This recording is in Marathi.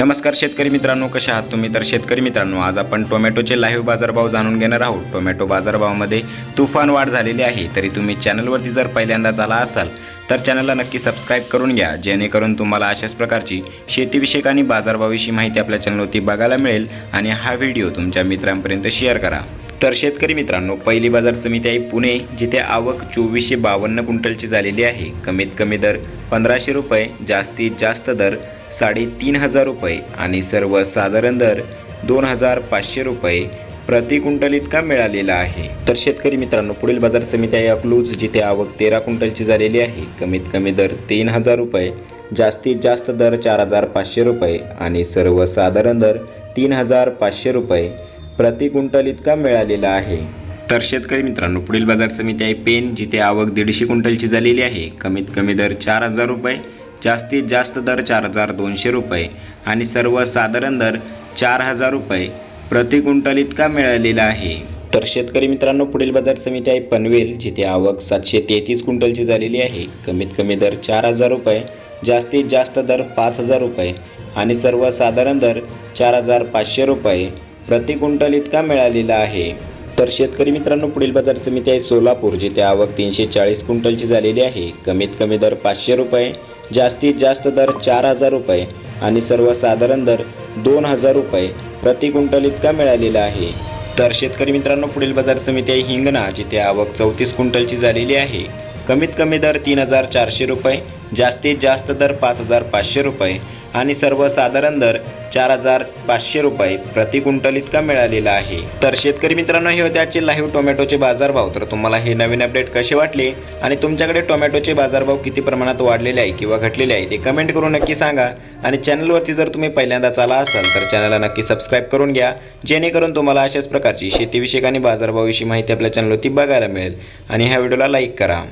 नमस्कार शेतकरी मित्रांनो कशा आहात तुम्ही? तर शेतकरी मित्रांनो आज आपण टोमॅटोचे लाईव्ह बाजारभाव जाणून घेणार आहोत. टोमॅटो बाजारभावामध्ये तुफान वाढ झालेली आहे. तरी तुम्ही चॅनलवरती जर पहिल्यांदाच आला असाल तर चॅनलला नक्की सबस्क्राईब करून घ्या जेणेकरून तुम्हाला अशाच प्रकारची शेतीविषयक आणि बाजारभावाविषयी माहिती आपल्या चॅनलवरती बघायला मिळेल आणि हा व्हिडिओ तुमच्या मित्रांपर्यंत शेअर करा. तर शेतकरी मित्रांनो पहिली बाजार समिती आहे पुणे जिथे आवक चोवीसशे बावन्न क्विंटलची झालेली आहे. कमीत कमी दर पंधराशे रुपये जास्तीत जास्त दर साडेतीन हजार रुपये आणि सर्वसाधारण दर दोन हजार पाचशे रुपये प्रति क्विंटल इतका मिळालेला आहे. तर शेतकरी मित्रांनो पुढील बाजार समिती आहे अकलूज जिथे आवक तेरा क्विंटलची झालेली आहे. कमीत कमी दर तीन हजार रुपये जास्तीत जास्त दर चार हजार पाचशे रुपये आणि सर्वसाधारण दर तीन हजार पाचशे रुपये प्रति क्विंटल इतका मिळालेला आहे. तर शेतकरी मित्रांनो पुढील बाजार समिती आहे पेन जिथे आवक दीडशे क्विंटलची झालेली आहे. कमीत कमी दर चार हजार रुपये जास्तीत जास्त दर चार हजार दोनशे रुपये आणि सर्वसाधारण दर चार हजार रुपये प्रति क्विंटल इतका मिळालेला आहे. तर शेतकरी मित्रांनो पुढील बाजार समिती आहे पनवेल जिथे आवक सातशे तेहतीस क्विंटलची झालेली आहे. कमीत कमी दर चार हजार रुपये जास्तीत जास्त दर पाच हजार रुपये आणि सर्वसाधारण दर चार हजार पाचशे रुपये प्रति क्विंटल इतका मिळालेला आहे. तर शेतकरी मित्रांनो पुढील बाजार समिती आहे सोलापूर जिथे आवक तीनशे चाळीस क्विंटलची झालेली आहे. कमीत कमी दर पाचशे रुपये जास्तीत जास्त दर चार हजार रुपये आणि सर्वसाधारण दर दोन हजार रुपये प्रति क्विंटल इतका मिळालेला आहे. तर शेतकरी मित्रांनो पुढील बाजार समिती आहे हिंगणा जिथे आवक चौतीस क्विंटलची झालेली आहे. कमीत कमी दर तीन हजार चारशे रुपये जास्तीत जास्त दर पाच हजार पाचशे रुपये. आणि सर्वसाधारण दर चार हजार पाचशे रुपये प्रति क्विंटल इतका मिळालेला आहे. तर शेतकरी मित्रांनो हे होते आजचे लाईव्ह टोमॅटोचे बाजारभाव. तर तुम्हाला हे नवीन अपडेट कसे वाटले आणि तुमच्याकडे टोमॅटोचे बाजारभाव किती प्रमाणात वाढलेले आहे किंवा घटलेले आहे ते कमेंट करून नक्की सांगा. आणि चॅनलवरती जर तुम्ही पहिल्यांदाच आला असाल तर चॅनलला नक्की सबस्क्राईब करून घ्या. जेणेकरून तुम्हाला अशाच प्रकारची शेतीविषयक आणि बाजारभावाविषयी माहिती आपल्या चॅनलवरती बघायला मिळेल. आणि ह्या व्हिडिओला लाईक करा.